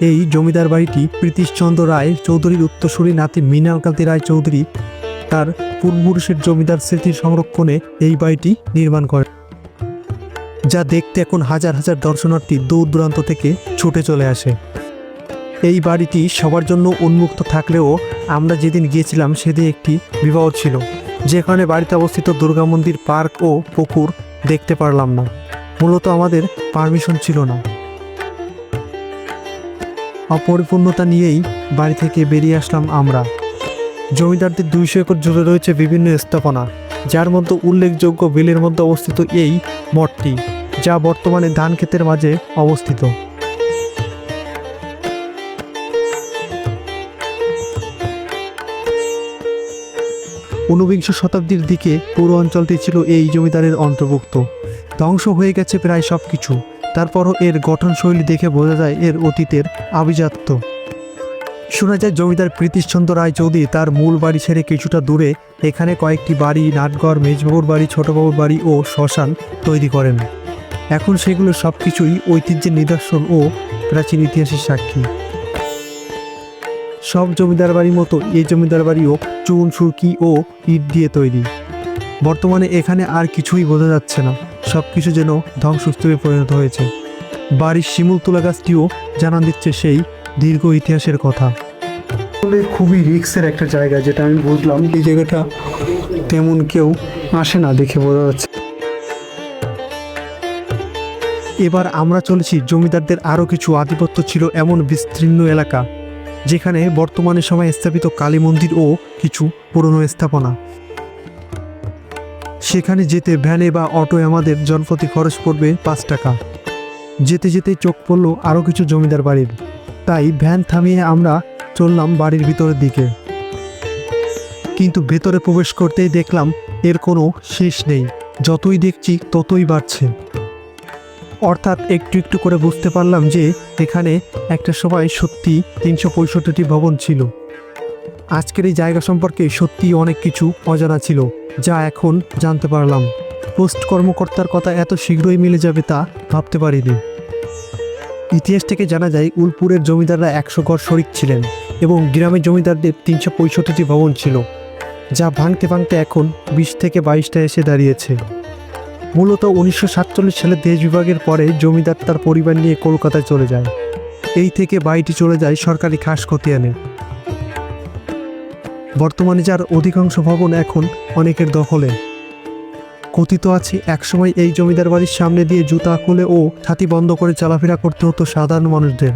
এই জমিদার বাড়িটি প্রীতিশচন্দ্র রায় চৌধুরীর উত্তরসূরি নাতি মৃণালকান্তি রায় চৌধুরী তার পূর্বপুরুষের জমিদার স্মৃতির সংরক্ষণে এই বাড়িটি নির্মাণ করেন যা দেখতে এখন হাজার হাজার দর্শনার্থী দূর দূরান্ত থেকে ছুটে চলে আসে। এই বাড়িটি সবার জন্য উন্মুক্ত থাকলেও আমরা যেদিন গিয়েছিলাম সেদিন একটি বিবাহ ছিল, যেখানে বাড়িতে অবস্থিত দুর্গা মন্দির পার্ক ও পুকুর দেখতে পারলাম না। মূলত আমাদের পারমিশন ছিল না। অপরিপূর্ণতা নিয়েই বাড়ি থেকে বেরিয়ে আসলাম আমরা। জমিদারদের দুইশো একর জুড়ে রয়েছে বিভিন্ন স্থাপনা, যার মধ্যে উল্লেখযোগ্য বিলের মধ্যে অবস্থিত এই মঠটি, যা বর্তমানে ধান ক্ষেতের মাঝে অবস্থিত। ঊনবিংশ শতাব্দীর দিকে পুরো অঞ্চলটি ছিল এই জমিদারের অন্তর্ভুক্ত। ধ্বংস হয়ে গেছে প্রায় সব কিছু তারপরও এর গঠনশৈলী দেখে বোঝা যায় এর অতীতের আভিজাত্য। শোনা যায় জমিদার প্রীতিশচন্দ্র রায় চৌধুরী তার মূল বাড়ি ছেড়ে কিছুটা দূরে এখানে কয়েকটি বাড়ি নাটগড় মেজবাবুর বাড়ি, ছোটবাবুর বাড়ি ও শ্মশান তৈরি করেন। এখন সেগুলো সব কিছুই ঐতিহ্যের নিদর্শন ও প্রাচীন ইতিহাসের সাক্ষী। সব জমিদার বাড়ির মতো এই জমিদার বাড়িও চুন, সুরকি ও ইট দিয়ে তৈরি। বর্তমানে এখানে আর কিছুই বোঝা যাচ্ছে না। সব কিছু যেন ধ্বংসস্তূপে পরিণত হয়েছে। বাড়ির শিমুল তুলা গাছটিও জানান দিচ্ছে সেই দীর্ঘ ইতিহাসের কথা। আসলে খুবই রিক্সের একটা জায়গা যেটা আমি বুঝলাম। এই জায়গাটা তেমন কেউ আসে না দেখে বোঝা যাচ্ছে। এবার আমরা চলেছি জমিদারদের আরও কিছু আধিপত্য ছিল এমন বিস্তীর্ণ এলাকা যেখানে বর্তমানে সময় স্থাপিত কালী মন্দির ও কিছু পুরনো স্থাপনা। সেখানে যেতে ভ্যানে বা অটোয় আমাদের জনপ্রতি খরচ পড়বে পাঁচ টাকা। যেতে যেতে চোখ পড়ল আরও কিছু জমিদার বাড়ির। তাই ভ্যান থামিয়ে আমরা চললাম বাড়ির ভিতরের দিকে। কিন্তু ভেতরে প্রবেশ করতেই দেখলাম এর কোনো শেষ নেই। যতই দেখছি ততই বাড়ছে। অর্থাৎ একটু একটু করে বুঝতে পারলাম যে এখানে একটা সময় সত্যি তিনশো ভবন ছিল। আজকের এই জায়গা সম্পর্কে সত্যি অনেক কিছু অজানা ছিল, যা এখন জানতে পারলাম। পোস্ট কর্মকর্তার কথা এত শীঘ্রই মিলে যাবে তা ভাবতে পারিনি। ইতিহাস থেকে জানা যায়, উলপুরের জমিদাররা একশো ঘর শরিক ছিলেন এবং গ্রামের জমিদারদের তিনশো পঁয়ষট্টিটি ভবন ছিল, যা ভাঙতে ভাঙতে এখন বিশ থেকে বাইশটা এসে দাঁড়িয়েছে। মূলত উনিশশো সাতচল্লিশ সালে দেশ বিভাগের পরে জমিদার তার পরিবার নিয়ে কলকাতায় চলে যায়। এই থেকে বাড়িটি চলে যায় সরকারি খাস খতিয়ানে। বর্তমানে যার অধিকাংশ ভবন এখন অনেকের দখলে। কথিত আছে, একসময় এই জমিদার বাড়ির সামনে দিয়ে জুতা খুলে ও ছাতি বন্ধ করে চলাফেরা করতে হতো সাধারণ মানুষদের।